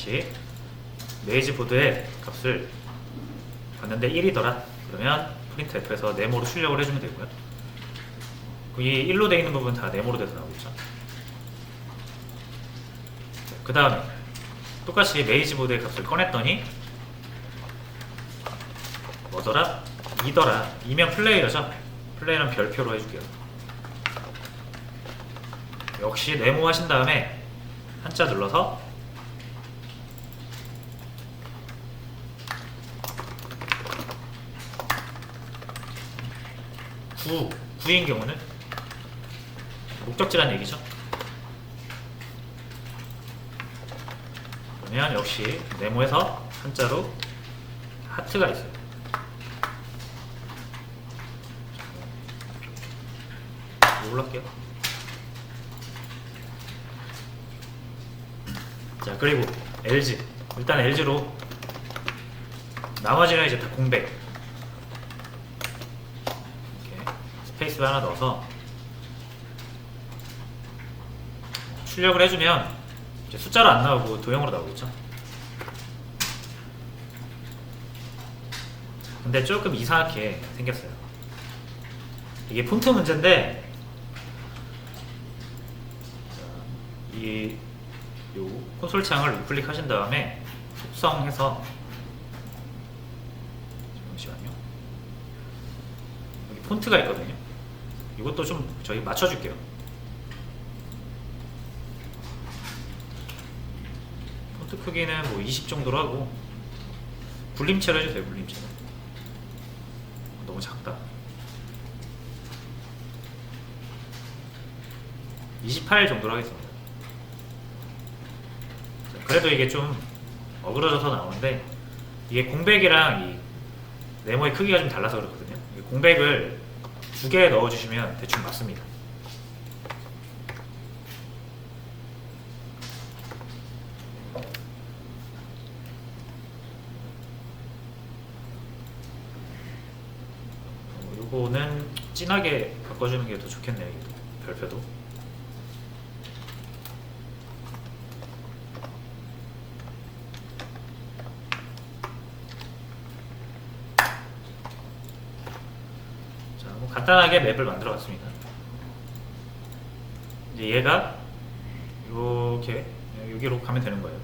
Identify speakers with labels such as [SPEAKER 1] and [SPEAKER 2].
[SPEAKER 1] 다시 메이지 보드의 값을 봤는데 1이더라. 그러면 프린트 F에서 네모로 출력을 해주면 되고요. 이 1로 되어 있는 부분 다 네모로 돼서 나오겠죠. 그 다음에 똑같이 메이지 보드의 값을 꺼냈더니 뭐더라? 2더라. 2면 플레이어죠. 플레이어는 별표로 해줄게요. 역시 네모 하신 다음에 한자 눌러서 구 9인 경우는 목적지란 얘기죠. 그러면 역시 네모에서 한자로 하트가 있어요. 올라갈게요. 자 그리고 LG 일단 LG로 나머지는 이제 다 공백 이렇게 스페이스 하나 넣어서 출력을 해주면 이제 숫자로 안 나오고 도형으로 나오겠죠 근데 조금 이상하게 생겼어요 이게 폰트 문제인데 자, 이요 콘솔 창을 우클릭 하신 다음에 속성해서 잠시만요. 여기 폰트가 있거든요. 이것도 좀 저희 맞춰줄게요. 폰트 크기는 뭐 20 정도로 하고 굴림체로 해주세요. 굴림체로. 너무 작다. 28 정도로 하겠습니다. 그래도 이게 좀 어그러져서 나오는데 이게 공백이랑 이 네모의 크기가 좀 달라서 그렇거든요. 이 공백을 두 개 넣어주시면 대충 맞습니다. 어, 요거는 진하게 바꿔주는 게 더 좋겠네요. 별표도. 자, 뭐 간단하게 맵을 만들어 봤습니다. 이제 얘가 이렇게 여기로 가면 되는 거예요.